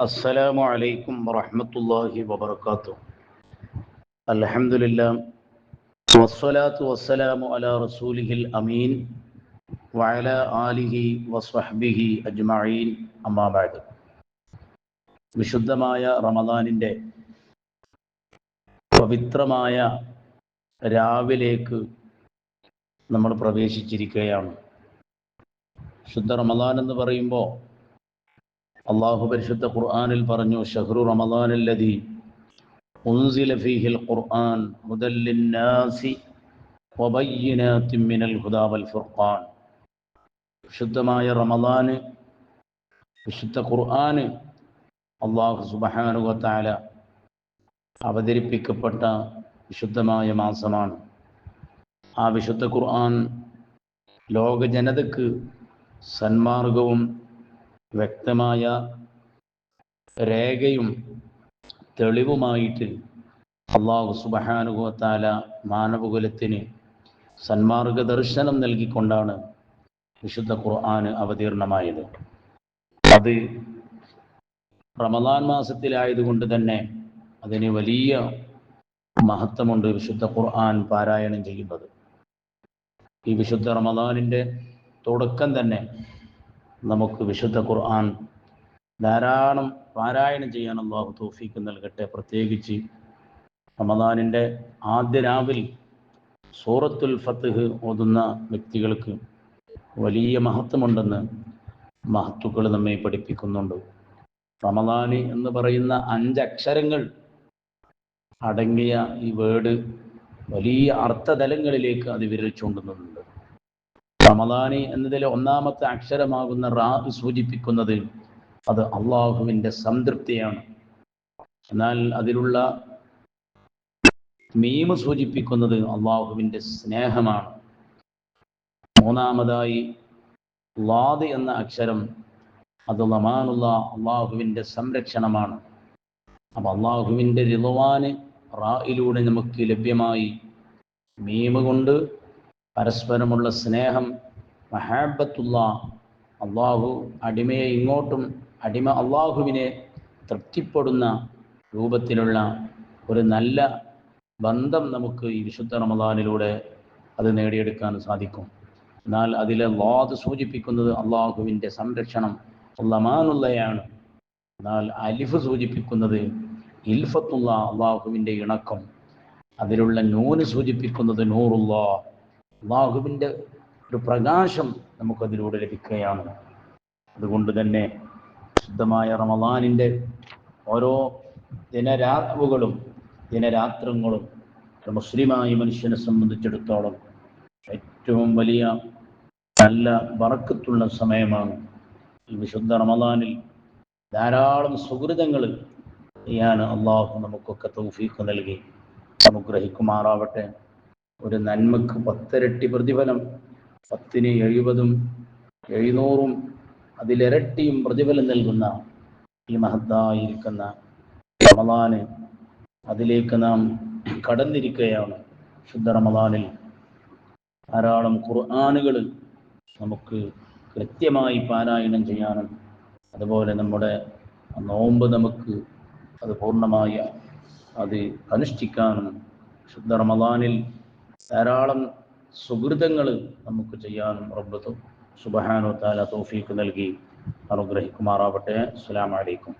السلام عليكم ورحمة الله وبركاته الحمد لله والصلاة والسلام على رسوله الأمين وعلى آله وصحبه أجمعين أما بعد വിശുദ്ധമായ റമദാനിൻ്റെ പവിത്രമായ രാവിലേക്ക് നമ്മൾ പ്രവേശിച്ചിരിക്കുകയാണ് ശുദ്ധ റമദാൻ എന്ന് പറയുമ്പോൾ അള്ളാഹു പരിശുദ്ധ ഖുർആനിൽ പറഞ്ഞു ഷഹ്റു റമദാനല്ലതി ഉൻസില ഫീഹിൽ ഖുർആൻ മുദല്ലിന്നാസി വബയ്യിനാത്തിൻ മിനൽ ഹുദാ വൽ ഫുർഖാൻ. വിശുദ്ധമായ റമദാന് വിശുദ്ധ ഖുർആന് അള്ളാഹു സുബ്ഹാനഹു വതആല അവതരിപ്പിക്കപ്പെട്ട വിശുദ്ധമായ മാസമാണ്. ആ വിശുദ്ധ ഖുർആൻ ലോക ജനതക്ക് സന്മാർഗവും വ്യക്തമായ രേഖയും തെളിവുമായിട്ട് അള്ളാഹു സുബഹാനുഭവത്താല മാനവകുലത്തിന് സന്മാർഗ ദർശനം നൽകിക്കൊണ്ടാണ് വിശുദ്ധ ഖുർആന് അവതീർണമായത്. അത് റമദാൻ മാസത്തിലായതുകൊണ്ട് തന്നെ അതിന് വലിയ മഹത്വമുണ്ട് വിശുദ്ധ ഖുർആൻ പാരായണം ചെയ്യുന്നത്. ഈ വിശുദ്ധ റമദാനിന്റെ തുടക്കം തന്നെ നമുക്ക് വിശുദ്ധ ഖുർആൻ ധാരാളം പാരായണം ചെയ്യാൻ അള്ളാഹു തോഫീക്ക് നൽകട്ടെ. പ്രത്യേകിച്ച് റമദാനിന്റെ ആദ്യ രാവിൽ സൂറത്തുൽ ഫത്ത്ഹ് ഓതുന്ന വ്യക്തികൾക്ക് വലിയ മഹത്വമുണ്ടെന്ന് മഹത്തുക്കൾ നമ്മെ പഠിപ്പിക്കുന്നുണ്ട്. റമദാനി എന്ന് പറയുന്ന അഞ്ചക്ഷരങ്ങൾ അടങ്ങിയ ഈ വേർഡ് വലിയ അർത്ഥതലങ്ങളിലേക്ക് അത് വിരൽ ചൂണ്ടുന്നുണ്ട്. റമദാനി എന്നതിലെ ഒന്നാമത്തെ അക്ഷരമാകുന്ന റാ സൂചിപ്പിക്കുന്നത് അത് അള്ളാഹുവിന്റെ സംതൃപ്തിയാണ്. എന്നാൽ അതിലുള്ള മീമ് സൂചിപ്പിക്കുന്നത് അള്ളാഹുവിന്റെ സ്നേഹമാണ്. മൂന്നാമതായി ലാദ് എന്ന അക്ഷരം അത് ലമാനുള്ള അള്ളാഹുവിന്റെ സംരക്ഷണമാണ്. അപ്പം അള്ളാഹുവിന്റെ റിലവാന് റായിലൂടെ നമുക്ക് ലഭ്യമായി മീമ് കൊണ്ട് പരസ്പരമുള്ള സ്നേഹം മഹാബത്തുള്ള അള്ളാഹു അടിമയെ ഇങ്ങോട്ടും അടിമ അള്ളാഹുവിനെ തൃപ്തിപ്പെടുന്ന രൂപത്തിലുള്ള ഒരു നല്ല ബന്ധം നമുക്ക് ഈ വിശുദ്ധ റമദാനിലൂടെ അത് നേടിയെടുക്കാൻ സാധിക്കും. എന്നാൽ അതിലെ വാദ് സൂചിപ്പിക്കുന്നത് അള്ളാഹുവിന്റെ സംരക്ഷണം ലമാനുള്ളയാണ് എന്നാൽ അലിഫ് സൂചിപ്പിക്കുന്നത് ഇൽഫത്തുള്ള അള്ളാഹുവിന്റെ ഇണക്കം. അതിലുള്ള നൂന് സൂചിപ്പിക്കുന്നത് നൂറുള്ള അള്ളാഹുവിന്റെ ഒരു പ്രകാശം നമുക്കതിലൂടെ ലഭിക്കുകയാണ്. അതുകൊണ്ട് തന്നെ ശുദ്ധമായ റമദാനിന്റെ ഓരോ ദിനരാവുകളും ദിനരാത്രങ്ങളും ഒരു മുസ്ലിമായി മനുഷ്യനെ സംബന്ധിച്ചിടത്തോളം ഏറ്റവും വലിയ നല്ല വറക്കത്തുള്ള സമയമാണ്. ഈ വിശുദ്ധ റമദാനിൽ ധാരാളം സുഹൃതങ്ങൾ ചെയ്യാൻ അള്ളാഹു നമുക്കൊക്കെ തൗഫീഖ് നൽകി അനുഗ്രഹിക്കുമാറാവട്ടെ. ഒരു നന്മക്ക് പത്തിരട്ടി പ്രതിഫലം പത്തിന് എഴുപതും എഴുന്നൂറും അതിലിരട്ടിയും പ്രതിഫലം നൽകുന്ന ഈ മഹത്തായിരിക്കുന്ന റമദാന് അതിലേക്ക് നാം കടന്നിരിക്കുകയാണ്. ശുദ്ധ റമദാനിൽ ധാരാളം ഖുർആാനുകൾ നമുക്ക് കൃത്യമായി പാരായണം ചെയ്യാനും അതുപോലെ നമ്മുടെ നോമ്പ് നമുക്ക് അത് പൂർണമായ അത് അനുഷ്ഠിക്കാനും ശുദ്ധ റമദാനിൽ ധാരാളം സുഹൃതങ്ങൾ നമുക്ക് ചെയ്യാൻ റബ്ബത്ത് സുബഹാനു താല തോഫീക്ക് നൽകി അനുഗ്രഹിക്കുമാറാവട്ടെ. അസ്സലാമു അലൈക്കും.